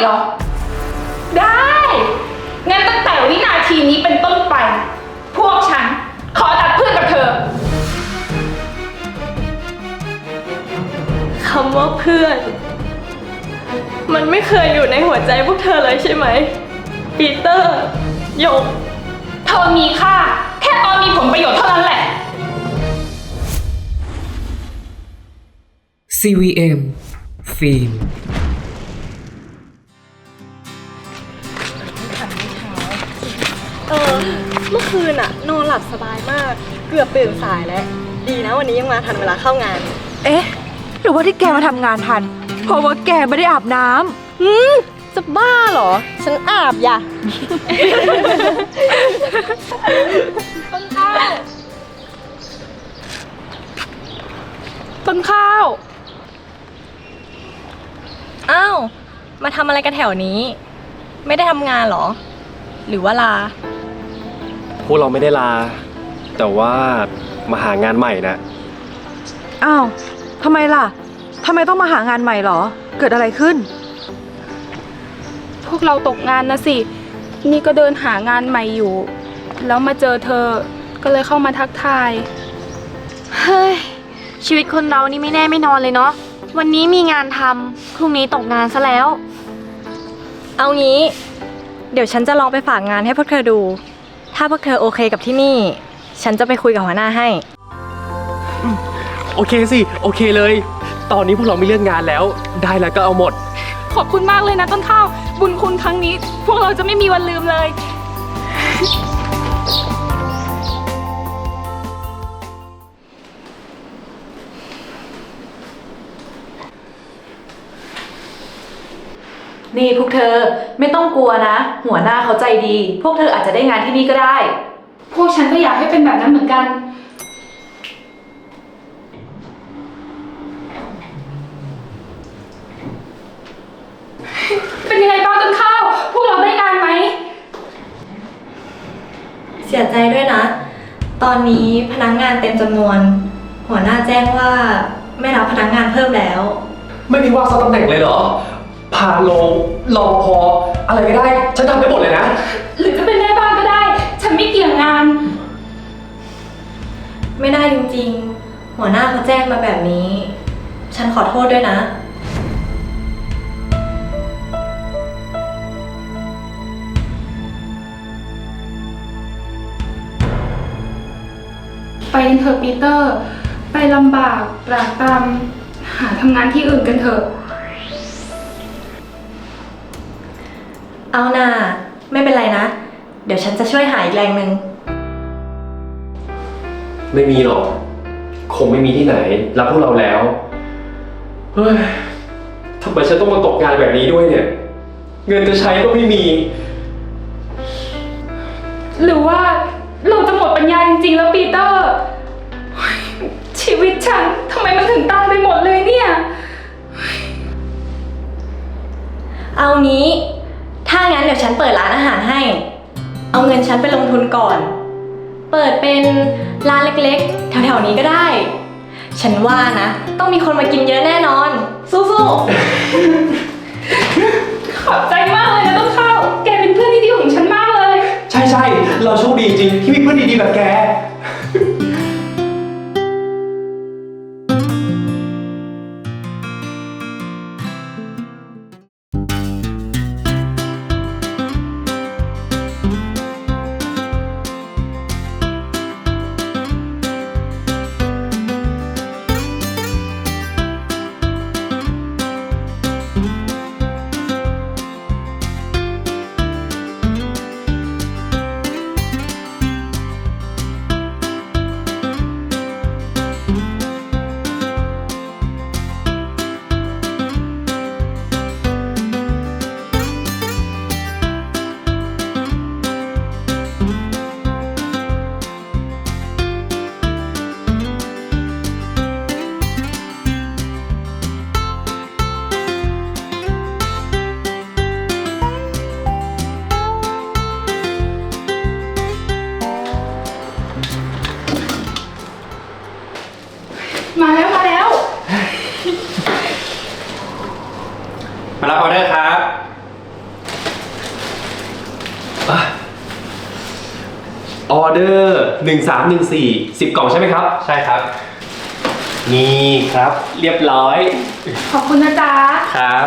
เหรอ ได้ งั้นตั้งแต่วินาทีนี้เป็นต้นไป พวกฉัน ขอตัดเพื่อนกับเธอ คำว่าเพื่อน มันไม่เคยอยู่ในหัวใจพวกเธอเลยใช่ไหม ปีเตอร์หยก เธอมีค่า แค่ตอนมีผลประโยชน์เท่านั้นแหละ CVM ฟิ คืนอะนอนหลับสบายมาก เกือบตื่นสายแล้ว ดีนะวันนี้ยังมาทันเวลาเข้างาน เอ๊ะ หรือว่าที่แกมาทำงานทัน เพราะว่าแกไม่ได้อาบน้ำ อืมจะบ้าเหรอ ฉันอาบอย่าต้นข้าว ต้นข้าว อ้าว มาทำอะไรกันแถวนี้ ไม่ได้ทำงานเหรอ หรือว่าลา พวกเราไม่ได้ลา แต่ว่ามาหางานใหม่นะอ้าวทำไมล่ะทำไมต้องมาหางานใหม่เหรอ เกิดอะไรขึ้น พวกเราตกงานนะสิ นี่ก็เดินหางานใหม่อยู่ แล้วมาเจอเธอ ก็เลยเข้ามาทักทาย เฮ้ย ชีวิตคนเรานี่ไม่แน่ไม่นอนเลยเนาะ วันนี้มีงานทำพรุ่งนี้ตกงานซะแล้ว เอางี้ เดี๋ยวฉันจะลองไปฝากงานให้พวกเธอดู ถ้าพวกเธอโอเคกับที่นี่ ฉันจะไปคุยกับหัวหน้าให้ โอเคสิ โอเคเลย ตอนนี้พวกเราไม่เลือกงานแล้ว ได้แล้วก็เอาหมด ขอบคุณมากเลยนะต้นข้าว บุญคุณครั้งนี้ พวกเราจะไม่มีวันลืมเลย นี่พวกเธอไม่ต้องกลัวนะ หัวหน้าเขาใจดี พวกเธออาจจะได้งานที่นี่ก็ได้ พวกฉันก็อยากให้เป็นแบบนั้นเหมือนกัน เป็นยังไงบ้างต้นข้าว พวกเราได้งานไหม เสียใจด้วยนะ ตอนนี้พนักงานเต็มจำนวน หัวหน้าแจ้งว่าไม่รับพนักงานเพิ่มแล้ว ไม่มีว่างสักตำแหน่งเลยเหรอ พาโลงรอพอ อะไรก็ได้ ฉันทำได้หมดเลยนะ หรือจะเป็นแม่บ้านก็ได้ ฉันไม่เกี่ยงงาน ไม่ได้จริงๆ หัวหน้าเขาแจ้งมาแบบนี้ ฉันขอโทษด้วยนะ ไปกันเถอะปีเตอร์ ไปลำบากตรากตรำหาทำงานที่อื่นกันเถอะ เอาน่าไม่เป็นไรนะ เดี๋ยวฉันจะช่วยหาอีกแรงหนึ่งไม่มีหรอก คงไม่มีที่ไหน รับพวกเราแล้ว เฮ้ยทำไมฉันต้องมาตกงานแบบนี้ด้วยเนี่ย เงินจะใช้ก็ไม่มี หรือว่าเราจะหมดปัญญาจริงๆ แล้วปีเตอร์เฮ้ยชีวิตฉันทำไมมันถึงตันไปหมดเลยเนี่ย เอางี้ถ้างั้นเดี๋ยว ฉันเปิดร้านอาหารให้ เอาเงินฉันไปลงทุนก่อน เปิดเป็นร้านเล็กๆ แถวๆนี้ก็ได้ ฉันว่านะ ต้องมีคนมากินเยอะแน่นอน สู้ๆขอบใจมากเลยนะต้นข้าว แกเป็นเพื่อนที่ดีของฉันมากเลย ใช่ใช่ๆเราโชคดีจริงที่มีเพื่อนดีๆแบบแกม มารับออเดอร์ครับอออเดอร์หนึ่งสามหนึ่งสี่สิบกล่องใช่ไหมครับ ใช่ครับ นี่ครับ เรียบร้อยขอบคุณนะจ๊ะ ครับ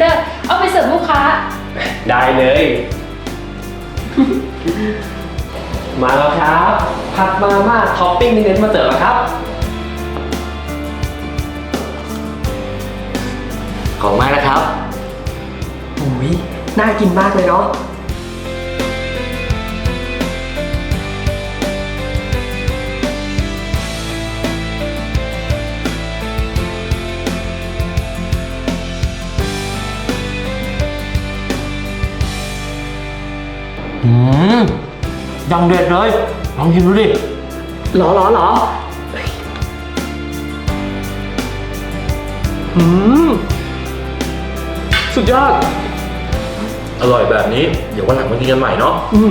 เตอร์ เอาไปเสิร์ฟลูกค้า ได้เลย มาแล้วครับ ผัดมาม่าท็อปปิ้งเน้นๆมาเสิร์ฟแล้วครับ ของมากนะครับ อุ้ยน่ากินมากเลยเนาะ ยังเด็ดเลย ลองชิมดูดิ หรอหรอหรออืม สุดยอด อร่อยแบบนี้ เดี๋ยววันหลังมากินกันใหม่เนาะ อืม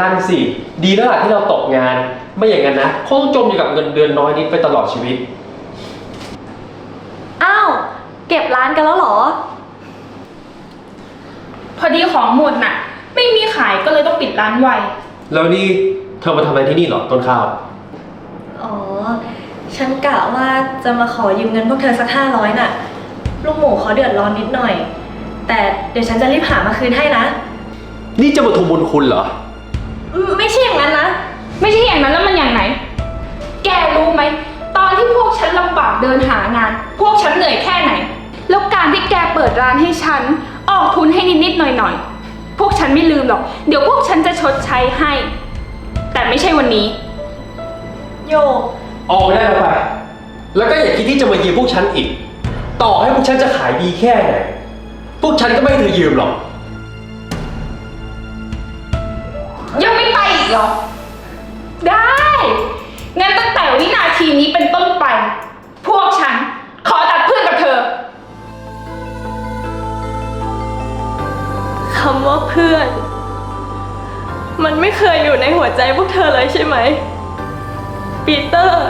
นั่นสิ ดีแล้วล่ะที่เราตกงาน ไม่อย่างนั้นนะคงต้องจมอยู่กับเงินเดือนน้อยนิดไปตลอดชีวิต อ้าว เก็บร้านกันแล้วเหรอ พอดีของหมดน่ะ ไม่มีขายก็เลยต้องปิดร้านไว แล้วนี่เธอมาทำอะไรที่นี่เหรอต้นข้าว อ๋อ ฉันกะว่าจะมาขอยืมเงินพวกเธอสักห้าร้อยน่ะ ลูกหมูเขาเดือดร้อนนิดหน่อย แต่เดี๋ยวฉันจะรีบหามาคืนให้นะ นี่จะมาทวงบุญคุณเหรออืม ไม่ใช่อย่างนั้นนะ ไม่ใช่อย่างนั้นแล้วมันอย่างไหน แกรู้ไหม ตอนที่พวกฉันลำบากเดินหางาน พวกฉันเหนื่อยแค่ไหน แล้วการที่แกเปิดร้านให้ฉัน ออกทุนให้นิดๆหน่อยๆ พวกฉันไม่ลืมหรอก เดี๋ยวพวกฉันจะชดใช้ให้ แต่ไม่ใช่วันนี้ โยก ออกไปได้แล้วไป แล้วก็อย่าคิดที่จะมายืมพวกฉันอีก ต่อให้พวกฉันจะขายดีแค่ไหน พวกฉันก็ไม่ให้เธอยืมหรอก ไม่ไปอีกเหรอได้ งั้นตั้งแต่วินาทีนี้เป็นต้นไป พวกฉันขอตัดเพื่อนกับเธอ คำว่าเพื่อน มันไม่เคยอยู่ในหัวใจพวกเธอเลยใช่ไหม ปีเตอร์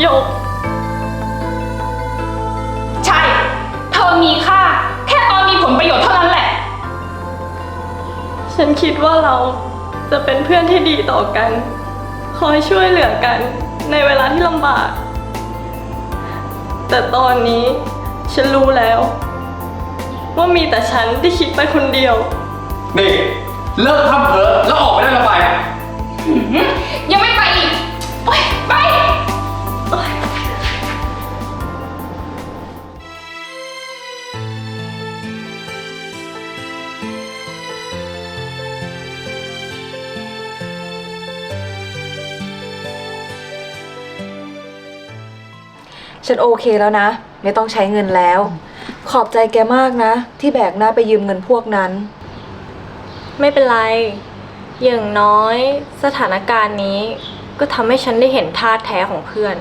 โยก ใช่ เธอมีค่า แค่ตอนมีผลประโยชน์เท่านั้นแหละ ฉันคิดว่าเรา จะเป็นเพื่อนที่ดีต่อกัน คอยช่วยเหลือกันในเวลาที่ลำบาก แต่ตอนนี้ฉันรู้แล้ว ว่ามีแต่ฉันที่คิดไปคนเดียว นี่ เลิกทำเถอะแล้วออกไปได้แล้วไปยังไม่ ฉันโอเคแล้วนะ ไม่ต้องใช้เงินแล้ว ขอบใจแกมากนะ ที่แบกหน้าไปยืมเงินพวกนั้น ไม่เป็นไร อย่างน้อยสถานการณ์นี้ ก็ทำให้ฉันได้เห็นท่าแท้ของเพื่อน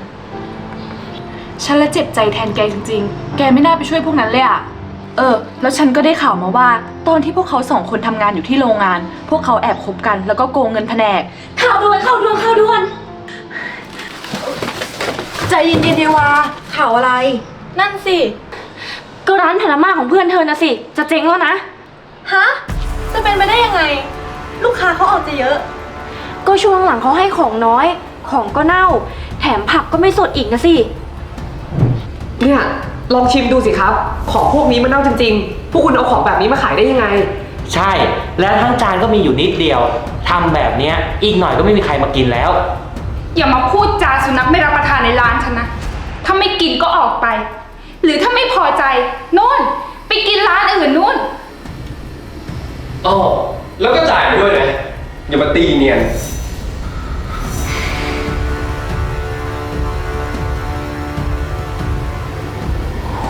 ฉันละเจ็บใจแทนแกจริงๆ แกไม่น่าไปช่วยพวกนั้นเลยอะเออ แล้วฉันก็ได้ข่าวมาว่า ตอนที่พวกเขาสองคนทำงานอยู่ที่โรงงาน พวกเขาแอบคบกันแล้วก็โกงเงินแผนก ข่าวด่วนข่าวด่วนข่าวด่วน ใจเย็นๆเดวาข่าวอะไร นั่นสิ ก็ร้านผลไม้ของเพื่อนเธอนะสิ จะเจ๊งแล้วนะ ฮะ จะเป็นไปได้ยังไง ลูกค้าเขาออกจะเยอะ ก็ช่วงหลังเขาให้ของน้อย ของก็เน่า แถมผักก็ไม่สดอีกนะสิ เนี่ย ลองชิมดูสิครับ ของพวกนี้มันเน่าจริงๆ พวกคุณเอาของแบบนี้มาขายได้ยังไง ใช่ แล้วทั้งจานก็มีอยู่นิดเดียวทำแบบเนี้ยอีกหน่อยก็ไม่มีใครมากินแล้ว อย่ามาพูดจาสุนัขไม่รับประทานในร้านฉันนะ ถ้าไม่กินก็ออกไป หรือถ้าไม่พอใจโน่น ไปกินร้านอื่นนู่น อ๋อแล้วก็จ่ายไปด้วยนะ อย่ามาตีเนียน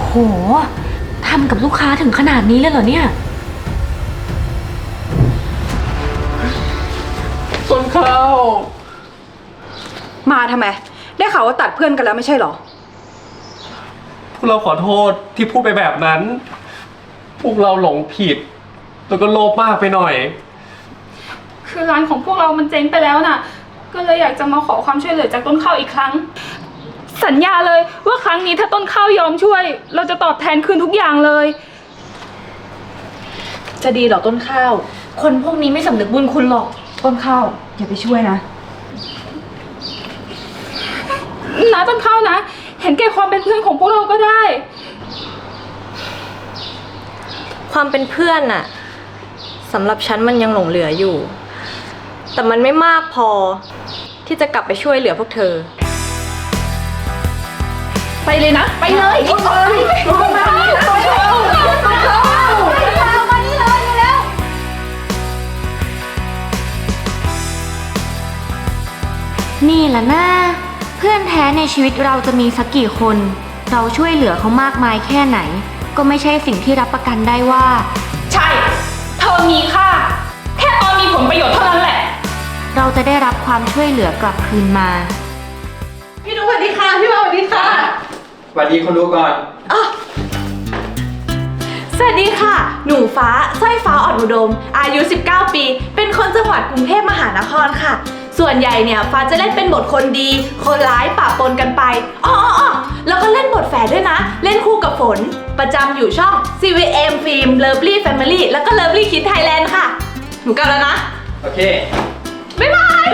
โหทำกับลูกค้าถึงขนาดนี้เลยเหรอเนี่ย ต้นข้าว มาทำไม ได้ข่าวว่าตัดเพื่อนกันแล้วไม่ใช่เหรอ พวกเราขอโทษที่พูดไปแบบนั้น พวกเราหลงผิด แล้วก็โลภมากไปหน่อย คือร้านของพวกเรามันเจ๊งไปแล้วน่ะ ก็เลยอยากจะมาขอความช่วยเหลือจากต้นข้าวอีกครั้ง สัญญาเลยว่าครั้งนี้ถ้าต้นข้าวยอมช่วย เราจะตอบแทนคืนทุกอย่างเลย จะดีเหรอต้นข้าว คนพวกนี้ไม่สำนึกบุญคุณหรอก ต้นข้าวอย่าไปช่วยนะ นะต้นข้าวนะ เห็นแก่ความเป็นเพื่อนของพวกเราก็ได้ ความเป็นเพื่อนน่ะสำหรับฉันมันยังหลงเหลืออยู่ แต่มันไม่มากพอที่จะกลับไปช่วยเหลือพวกเธอ ไปเลยนะ ไปเลยไปเลยนี่แหละนะเพื่อนแท้ในชีวิตเราจะมีสักกี่คน เราช่วยเหลือเขามากมายแค่ไหน ก็ไม่ใช่สิ่งที่รับประกันได้ว่า ใช่ เธอมีค่า แค่ตอนมีผลประโยชน์เท่านั้นแหละ เราจะได้รับความช่วยเหลือกลับคืนมา พี่นุ๊กสวัสดีค่ะ พี่วาสวัสดีค่ะ สวัสดีคนดูก่อน สวัสดีค่ะ หนูฟ้าสร้อยฟ้าอ่อนอุดม อายุ 19 ปี เป็นคนจังหวัดกรุงเทพมหานครค่ะ ส่วนใหญ่เนี่ยฟ้าจะเล่นเป็นบทคนดี คนร้ายปะปนกันไปอ๋ออ๋อแล้วก็เล่นบทแฝดด้วยนะ เล่นคู่กับฝน ประจำอยู่ช่อง CVM Film Lovely Family แล้วก็ Lovely Kids Thailand ค่ะ หนูกลับแล้วนะ โอเค บ๊ายบาย